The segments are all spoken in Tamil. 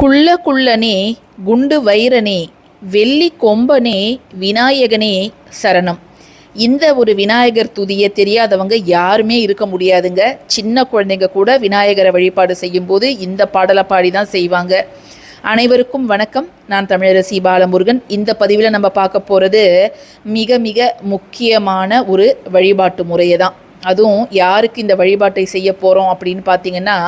குள்ள குள்ளனே குண்டு வைரனே வெள்ளி கொம்பனே விநாயகனே சரணம். இந்த ஒரு விநாயகர் துதியை தெரியாதவங்க யாருமே இருக்க முடியாதுங்க. சின்ன குழந்தைங்க கூட விநாயகரை வழிபாடு செய்யும்போது இந்த பாடலை பாடி தான் செய்வாங்க. அனைவருக்கும் வணக்கம். நான் தமிழரசி பாலமுருகன். இந்த பதிவில் நம்ம பார்க்க போகிறது மிக மிக முக்கியமான ஒரு வழிபாட்டு முறையை தான் அதுவும் யாருக்கு இந்த வழிபாட்டை செய்ய போகிறோம் அப்படின்னு பார்த்தீங்கன்னா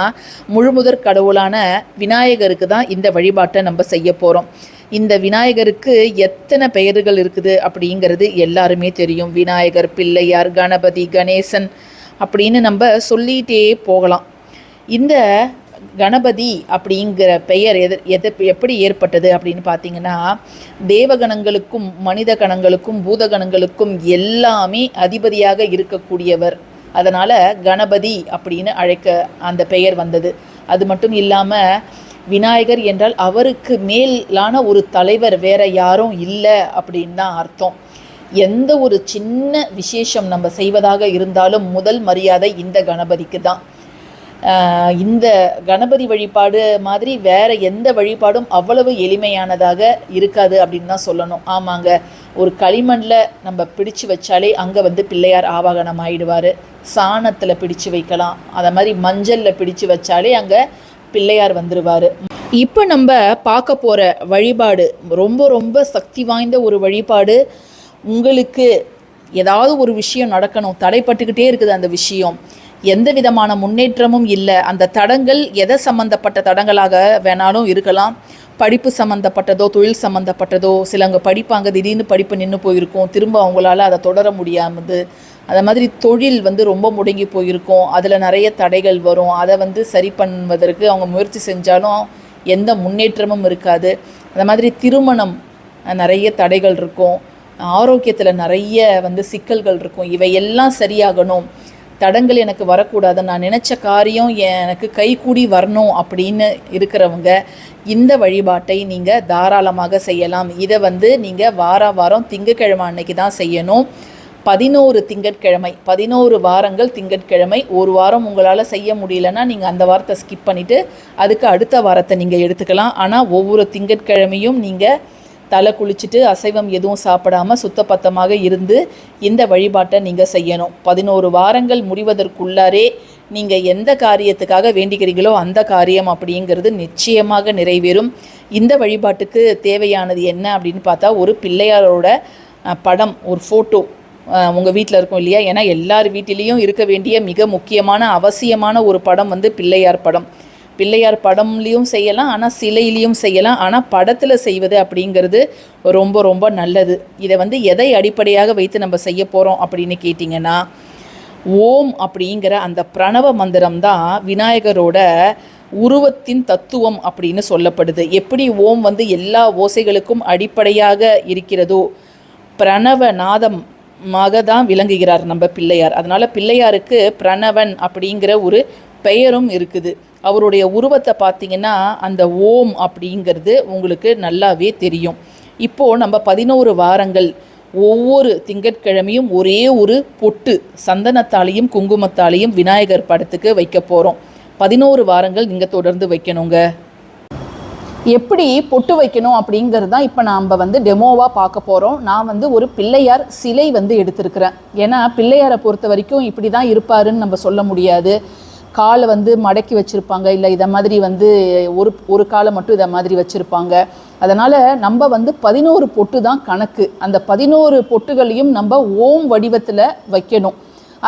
முழுமுதற் கடவுளான விநாயகருக்கு தான் இந்த வழிபாட்டை நம்ம செய்ய போகிறோம் இந்த விநாயகருக்கு எத்தனை பெயர்கள் இருக்குது அப்படிங்கிறது எல்லாருமே தெரியும். விநாயகர் பிள்ளையார் கணபதி கணேசன் அப்படின்னு நம்ம சொல்லிகிட்டே போகலாம். இந்த கணபதி அப்படிங்கிற பெயர் எது எது எப்படி ஏற்பட்டது அப்படின்னு பார்த்தீங்கன்னா தேவகணங்களுக்கும் மனித கணங்களுக்கும் பூதகணங்களுக்கும் எல்லாமே அதிபதியாக இருக்கக்கூடியவர். அதனால் கணபதி அப்படின்னு அழைக்க அந்த பெயர் வந்தது. அது மட்டும் இல்லாமல் விநாயகர் என்றால் அவருக்கு மேலான ஒரு தலைவர் வேற யாரும் இல்லை அப்படின்னு தான் அர்த்தம். எந்த ஒரு சின்ன விசேஷம் நம்ம செய்வதாக இருந்தாலும் முதல் மரியாதை இந்த கணபதிக்கு தான். இந்த கணபதி வழிபாடு மாதிரி வேற எந்த வழிபாடும் அவ்வளவு எளிமையானதாக இருக்காது அப்படின்னு தான் சொல்லணும். ஆமாங்க. ஒரு களிமண்ணில் நம்ம பிடிச்சு வச்சாலே அங்கே வந்து பிள்ளையார் ஆவாகனம் ஆயிடுவார். சாணத்தில் பிடிச்சு வைக்கலாம். அதை மாதிரி மஞ்சளில் பிடிச்சு வச்சாலே அங்கே பிள்ளையார் வந்துடுவார் இப்போ நம்ம பார்க்க போகிற வழிபாடு ரொம்ப ரொம்ப சக்தி வாய்ந்த ஒரு வழிபாடு. உங்களுக்கு ஏதாவது ஒரு விஷயம் நடக்கணும் தடைப்பட்டுக்கிட்டே இருக்குது அந்த விஷயம். எந்த விதமான முன்னேற்றமும் இல்லை. அந்த தடங்கள் எதை சம்மந்தப்பட்ட தடங்களாக வேணாலும் இருக்கலாம். படிப்பு சம்மந்தப்பட்டதோ தொழில் சம்மந்தப்பட்டதோ சிலவங்க படிப்பாங்க திடீர்னு படிப்பு நின்று போயிருக்கும் திரும்ப அவங்களால அதை தொடர முடியாமது. அந்த மாதிரி தொழில் வந்து ரொம்ப முடங்கி போயிருக்கும். அதில் நிறைய தடைகள் வரும். அதை வந்து சரி பண்ணுவதற்கு அவங்க முயற்சி செஞ்சாலும் எந்த முன்னேற்றமும் இருக்காது. அந்த மாதிரி திருமணம் நிறைய தடைகள் இருக்கும். ஆரோக்கியத்தில் நிறைய வந்து சிக்கல்கள் இருக்கும். இவையெல்லாம் சரியாகணும். தடங்கள் எனக்கு வரக்கூடாது. நான் நினச்ச காரியம் எனக்கு கைகூடி வரணும் அப்படின்னு இருக்கிறவங்க இந்த வழிபாட்டை நீங்கள் தாராளமாக செய்யலாம். இதை வந்து நீங்கள் வார வாரம் திங்கட்கிழமை அன்னைக்கு தான் செய்யணும். பதினோரு திங்கட்கிழமை பதினோரு வாரங்கள் திங்கட்கிழமை ஒரு வாரம் உங்களால் செய்ய முடியலன்னா நீங்கள் அந்த வாரத்தை ஸ்கிப் பண்ணிவிட்டு அதுக்கு அடுத்த வாரத்தை நீங்கள் எடுத்துக்கலாம். ஆனால் ஒவ்வொரு திங்கட்கிழமையும் நீங்கள் தலை குளிச்சுட்டு அசைவம் எதுவும் சாப்பிடாம சுத்தப்பத்தமாக இருந்து இந்த வழிபாட்டை நீங்கள் செய்யணும். பதினோரு வாரங்கள் முடிவதற்குள்ளாரே நீங்கள் எந்த காரியத்துக்காக வேண்டிக்கிறீங்களோ அந்த காரியம் அப்படிங்கிறது நிச்சயமாக நிறைவேறும். இந்த வழிபாட்டுக்கு தேவையானது என்ன அப்படின்னு பார்த்தா ஒரு பிள்ளையாரோட படம் ஒரு ஃபோட்டோ உங்கள் வீட்டில் இருக்கும் இல்லையா? ஏன்னா எல்லார் வீட்டிலையும் இருக்க வேண்டிய மிக முக்கியமான அவசியமான ஒரு படம் வந்து பிள்ளையார் படம். பிள்ளையார் படம்லேயும் செய்யலாம் ஆனால் சிலையிலையும் செய்யலாம். ஆனால் படத்தில் செய்வது அப்படிங்கிறது ரொம்ப ரொம்ப நல்லது. இதை வந்து எதை அடிப்படையாக வைத்து நம்ம செய்ய போகிறோம் அப்படின்னு கேட்டிங்கன்னா ஓம் அப்படிங்கிற அந்த பிரணவ மந்திரம் தான் விநாயகரோட உருவத்தின் தத்துவம் அப்படின்னு சொல்லப்படுது. எப்படி ஓம் வந்து எல்லா ஓசைகளுக்கும் அடிப்படையாக இருக்கிறதோ பிரணவ நாதமாக தான் விளங்குகிறார் நம்ம பிள்ளையார். அதனால் பிள்ளையாருக்கு பிரணவன் அப்படிங்கிற ஒரு பெயரும் இருக்குது. அவருடைய உருவத்தை பார்த்தீங்கன்னா அந்த ஓம் அப்படிங்கிறது உங்களுக்கு நல்லாவே தெரியும். இப்போது நம்ம பதினோரு வாரங்கள் ஒவ்வொரு திங்கட்கிழமையும் ஒரே ஒரு பொட்டு சந்தனத்தாலையும் குங்குமத்தாலையும் விநாயகர் படத்துக்கு வைக்க போகிறோம் பதினோரு வாரங்கள் நீங்கள் தொடர்ந்து வைக்கணுங்க. எப்படி பொட்டு வைக்கணும் அப்படிங்கிறது தான் இப்போ நாம் வந்து டெமோவாக பார்க்க போகிறோம் நான் வந்து ஒரு பிள்ளையார் சிலை வந்து எடுத்திருக்கிறேன். ஏன்னா பிள்ளையாரை பொறுத்த வரைக்கும் இப்படி தான் இருப்பாருன்னு நம்ம சொல்ல முடியாது. காலை வந்து மடக்கி வச்சுருப்பாங்க இல்லை இதை மாதிரி வந்து ஒரு ஒரு காலை மட்டும் இதை மாதிரி வச்சுருப்பாங்க. அதனால் நம்ம வந்து பதினோரு பொட்டு தான் கணக்கு. அந்த பதினோரு பொட்டுகளையும் நம்ம ஓம் வடிவத்தில் வைக்கணும்.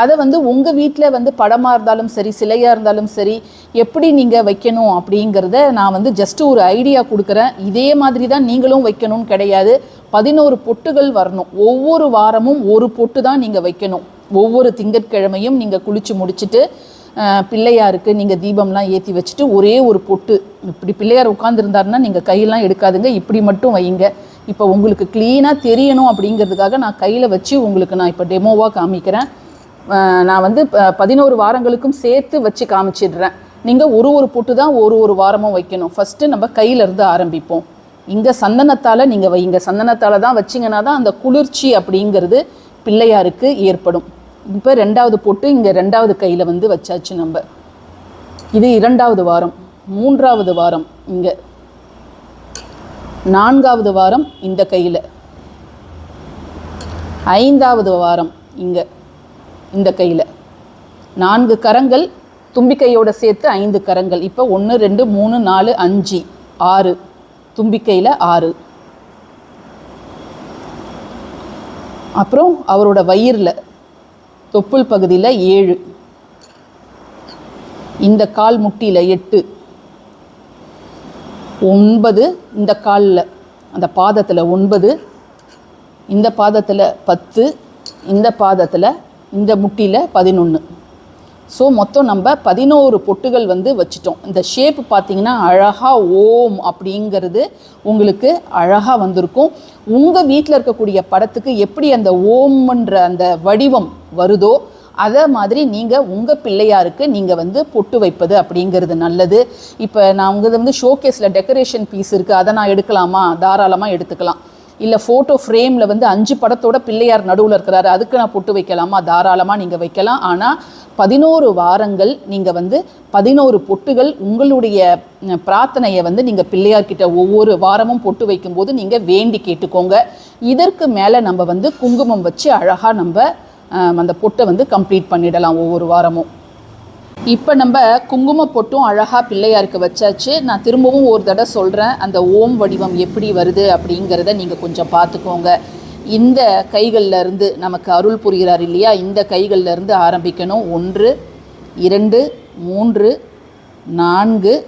அதை வந்து உங்கள் வீட்டில் வந்து படமாக இருந்தாலும் சரி சிலையாக இருந்தாலும் சரி எப்படி நீங்கள் வைக்கணும் அப்படிங்கிறத நான் வந்து ஜஸ்ட் ஒரு ஐடியா கொடுக்குறேன். இதே மாதிரி தான் நீங்களும் வைக்கணும்னு கிடையாது. பதினோரு பொட்டுகள் வரணும். ஒவ்வொரு வாரமும் ஒரு பொட்டு தான் நீங்கள் வைக்கணும். ஒவ்வொரு திங்கட்கிழமையும் நீங்கள் குளித்து முடிச்சுட்டு பிள்ளையாருக்கு நீங்கள் தீபம்லாம் ஏற்றி வச்சுட்டு ஒரே ஒரு பொட்டு. இப்படி பிள்ளையார் உட்காந்துருந்தாருன்னா நீங்கள் கையெல்லாம் எடுக்காதுங்க. இப்படி மட்டும் வைங்க இப்போ உங்களுக்கு க்ளீனாக தெரியணும் அப்படிங்கிறதுக்காக நான் கையில் வச்சு உங்களுக்கு நான் இப்போ டெமோவாக காமிக்கிறேன். நான் வந்து ப- பதினோரு வாரங்களுக்கும் சேர்த்து வச்சு காமிச்சிடுறேன். நீங்கள் ஒரு ஒரு பொட்டு தான் ஒரு ஒரு வாரமும் வைக்கணும். ஃபஸ்ட்டு நம்ம கையிலேருந்து ஆரம்பிப்போம். இங்கே சந்தனத்தால் நீங்கள் வைங்க சந்தனத்தால் தான் வச்சிங்கன்னா தான் அந்த குளிர்ச்சி அப்படிங்கிறது பிள்ளையாருக்கு ஏற்படும். இப்போ ரெண்டாவது போட்டு இங்கே ரெண்டாவது கையில் வந்து வச்சாச்சு நம்ம. இது இரண்டாவது வாரம் மூன்றாவது வாரம் இங்கே. நான்காவது வாரம் இந்த கையில். ஐந்தாவது வாரம் இங்கே இந்த கையில். நான்கு கரங்கள் தும்பிக்கையோட சேர்த்து ஐந்து கரங்கள். இப்போ ஒன்று ரெண்டு மூணு நாலு அஞ்சு ஆறு. தும்பிக்கையில் ஆறு. அப்புறம் அவரோட வயிறில். தொப்புள் பகுதியில் ஏழு. இந்த கால் முட்டியில் எட்டு. ஒன்பது இந்த காலில் அந்த பாதத்தில் ஒன்பது இந்த பாதத்தில் பத்து இந்த பாதத்தில் இந்த முட்டியில் பதினொன்று ஸோ மொத்தம் நம்ம பதினோரு பொட்டுகள் வந்து வச்சிட்டோம். இந்த ஷேப் பார்த்தீங்கன்னா அழகாக ஓம் அப்படிங்கிறது உங்களுக்கு அழகாக வந்திருக்கும். உங்கள் வீட்டில் இருக்கக்கூடிய படத்துக்கு எப்படி அந்த ஓம்ன்ற அந்த வடிவம் வருதோ அதை மாதிரி நீங்கள் உங்கள் பிள்ளையாருக்கு நீங்கள் வந்து பொட்டு வைப்பது அப்படிங்கிறது நல்லது. இப்போ நான் உங்கள் வந்து ஷோகேஸில் டெக்கரேஷன் பீஸ் இருக்குது அதை நான் எடுக்கலாமா? தாராளமாக எடுத்துக்கலாம். இல்லை ஃபோட்டோ ஃப்ரேமில் வந்து அஞ்சு படத்தோட பிள்ளையார் நடுவில் இருக்கிறாரு. அதுக்கு நான் பொட்டு வைக்கலாமா? தாராளமாக நீங்கள் வைக்கலாம். ஆனால் பதினோரு வாரங்கள் நீங்கள் வந்து பதினோரு பொட்டுகள் உங்களுடைய பிரார்த்தனையை வந்து நீங்கள் பிள்ளையார்கிட்ட ஒவ்வொரு வாரமும் பொட்டு வைக்கும்போது நீங்கள் வேண்டி கேட்டுக்கோங்க. இதற்கு மேலே நம்ம வந்து குங்குமம் வச்சு அழகாக நம்ம அந்த பொட்டை வந்து கம்ப்ளீட் பண்ணிடலாம் ஒவ்வொரு வாரமும். இப்போ நம்ம குங்கும பொட்டும் அழகாக பிள்ளையாருக்கு வச்சாச்சு. நான் திரும்பவும் ஒரு தடவை சொல்கிறேன் அந்த ஓம் வடிவம் எப்படி வருது அப்படிங்கிறத நீங்கள் கொஞ்சம் பார்த்துக்கோங்க. இந்த கைகள்லேருந்து நமக்கு அருள் புரிகிறார் இல்லையா? இந்த கைகள்லேருந்து ஆரம்பிக்கணும். ஒன்று இரண்டு மூன்று நான்கு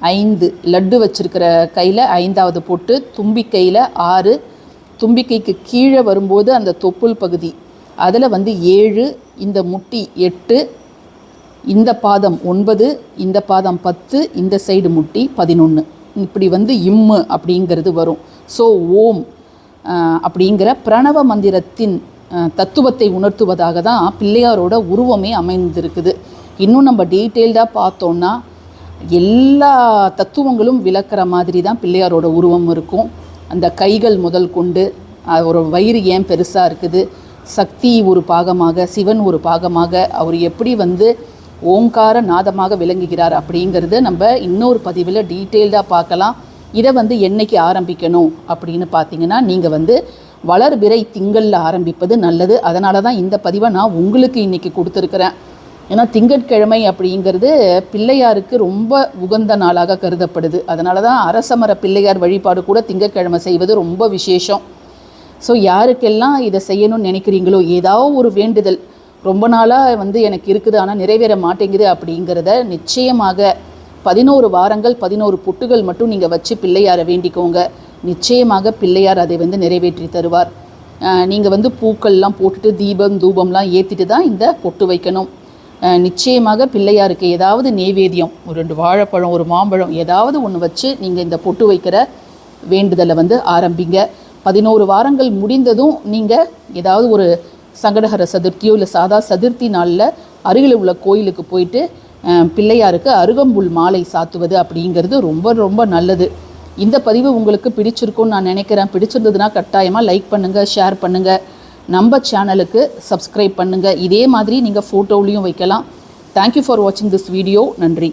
ஐந்து. லட்டு வச்சிருக்கிற கையில் ஐந்தாவது பொட்டு தும்பிக்கையில் ஆறு. தும்பிக்கைக்கு கீழே வரும்போது அந்த தொப்புள் பகுதி. அதில் வந்து ஏழு இந்த முட்டி எட்டு இந்த பாதம் ஒன்பது இந்த பாதம் பத்து இந்த சைடு முட்டி பதினொன்று இப்படி வந்து இம்மு அப்படிங்கிறது வரும். ஸோ ஓம் அப்படிங்கிற பிரணவ மந்திரத்தின் தத்துவத்தை உணர்த்துவதாக தான் பிள்ளையாரோட உருவமே அமைந்திருக்குது. இன்னும் நம்ம டீட்டெயில்டாக பார்த்தோம்னா எல்லா தத்துவங்களும் விளக்குற மாதிரி தான் பிள்ளையாரோட உருவம் இருக்கும். அந்த கைகள் முதல் கொண்டு ஒரு வயிறு ஏன் பெருசாக இருக்குது? சக்தி ஒரு பாகமாக சிவன் ஒரு பாகமாக அவர் எப்படி வந்து ஓங்கார நாதமாக விளங்குகிறார் அப்படிங்கிறது நம்ம இன்னொரு பதிவில் டீட்டெயில்டாக பார்க்கலாம். இதை வந்து என்னைக்கு ஆரம்பிக்கணும் அப்படின்னு பார்த்தீங்கன்னா நீங்கள் வந்து வளர்பிறை திங்களில் ஆரம்பிப்பது நல்லது. அதனால தான் இந்த பதிவை நான் உங்களுக்கு இன்றைக்கி கொடுத்துருக்குறேன். ஏன்னா திங்கட்கிழமை அப்படிங்கிறது பிள்ளையாருக்கு ரொம்ப உகந்த நாளாக கருதப்படுது. அதனால தான் அரசமர பிள்ளையார் வழிபாடு கூட திங்கட்கிழமை செய்வது ரொம்ப விசேஷம். ஸோ யாருக்கெல்லாம் இதை செய்யணும்னு நினைக்கிறீங்களோ ஏதாவது ஒரு வேண்டுதல் ரொம்ப நாளாக வந்து எனக்கு இருக்குது ஆனால் நிறைவேற மாட்டேங்குது அப்படிங்கிறத நிச்சயமாக பதினோரு வாரங்கள் பதினோரு பொட்டுகள் மட்டும் நீங்கள் வச்சு பிள்ளையாரை வேண்டிக்கோங்க. நிச்சயமாக பிள்ளையார் அதை வந்து நிறைவேற்றி தருவார். நீங்கள் வந்து பூக்கள்லாம் போட்டுட்டு தீபம் தூபம்லாம் ஏற்றிட்டு தான் இந்த பொட்டு வைக்கணும். நிச்சயமாக பிள்ளையாருக்கு ஏதாவது நெய்வேத்தியம் ஒரு ரெண்டு வாழைப்பழம் ஒரு மாம்பழம் ஏதாவது ஒன்று வச்சு நீங்கள் இந்த பொட்டு வைக்கிற வேண்டுதலை வந்து ஆரம்பிங்க. பதினோரு வாரங்கள் முடிந்ததும் நீங்கள் ஏதாவது ஒரு சங்கடஹர சதுர்த்தியோ இல்லை சாதா சதுர்த்தி நாளில் அருகில் உள்ள கோயிலுக்கு போயிட்டு பிள்ளையாருக்கு அருகம்புல் மாலை சாத்துவது அப்படிங்கிறது ரொம்ப ரொம்ப நல்லது. இந்த பதிவு உங்களுக்கு பிடிச்சிருக்கும்னு நான் நினைக்கிறேன். பிடிச்சிருந்ததுன்னா கட்டாயமாக லைக் பண்ணுங்கள் ஷேர் பண்ணுங்கள் நம்ம சேனலுக்கு சப்ஸ்கிரைப் பண்ணுங்கள் இதே மாதிரி நீங்கள் ஃபோட்டோவிலையும் வைக்கலாம். தேங்க்யூ ஃபார் வாட்சிங் திஸ் வீடியோ நன்றி.